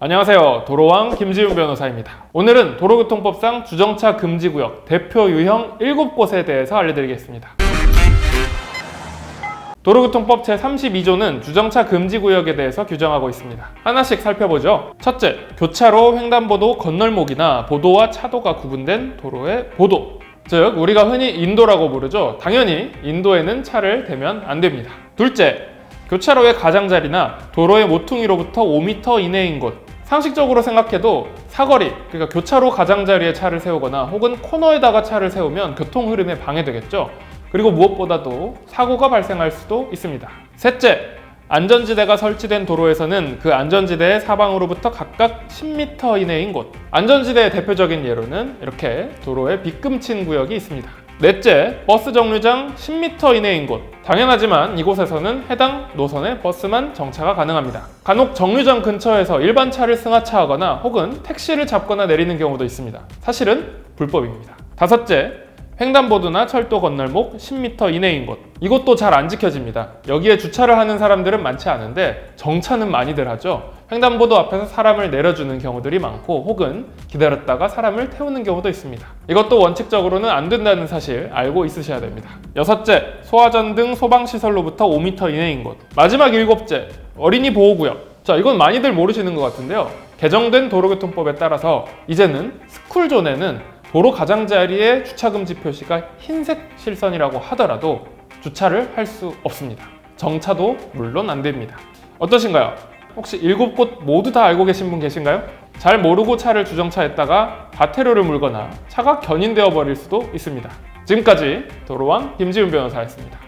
안녕하세요. 도로왕 김지훈 변호사입니다. 오늘은 도로교통법상 주정차 금지구역 대표 유형 7곳에 대해서 알려드리겠습니다. 도로교통법 제32조는 주정차 금지 구역에 대해서 규정하고 있습니다. 하나씩 살펴보죠. 첫째, 교차로, 횡단보도, 건널목이나 보도와 차도가 구분된 도로의 보도. 즉, 우리가 흔히 인도라고 부르죠. 당연히 인도에는 차를 대면 안 됩니다. 둘째, 교차로의 가장자리나 도로의 모퉁이로부터 5m 이내인 곳. 상식적으로 생각해도 사거리, 그러니까 교차로 가장자리에 차를 세우거나 혹은 코너에다가 차를 세우면 교통 흐름에 방해되겠죠. 그리고 무엇보다도 사고가 발생할 수도 있습니다. 셋째, 안전지대가 설치된 도로에서는 그 안전지대의 사방으로부터 각각 10m 이내인 곳. 안전지대의 대표적인 예로는 이렇게 도로에 빗금친 구역이 있습니다. 넷째, 버스 정류장 10m 이내인 곳. 당연하지만 이곳에서는 해당 노선의 버스만 정차가 가능합니다. 간혹 정류장 근처에서 일반 차를 승하차하거나 혹은 택시를 잡거나 내리는 경우도 있습니다. 사실은 불법입니다. 다섯째, 횡단보도나 철도 건널목 10m 이내인 곳. 이것도 잘 안 지켜집니다. 여기에 주차를 하는 사람들은 많지 않은데 정차는 많이들 하죠. 횡단보도 앞에서 사람을 내려주는 경우들이 많고 혹은 기다렸다가 사람을 태우는 경우도 있습니다. 이것도 원칙적으로는 안 된다는 사실 알고 있으셔야 됩니다. 여섯째, 소화전 등 소방시설로부터 5m 이내인 곳. 마지막 일곱째, 어린이 보호구역. 자, 이건 많이들 모르시는 것 같은데요. 개정된 도로교통법에 따라서 이제는 스쿨존에는 도로 가장자리에 주차금지 표시가 흰색 실선이라고 하더라도 주차를 할 수 없습니다. 정차도 물론 안 됩니다. 어떠신가요? 혹시 일곱 곳 모두 다 알고 계신 분 계신가요? 잘 모르고 차를 주정차했다가 과태료를 물거나 차가 견인되어 버릴 수도 있습니다. 지금까지 도로왕 김지훈 변호사였습니다.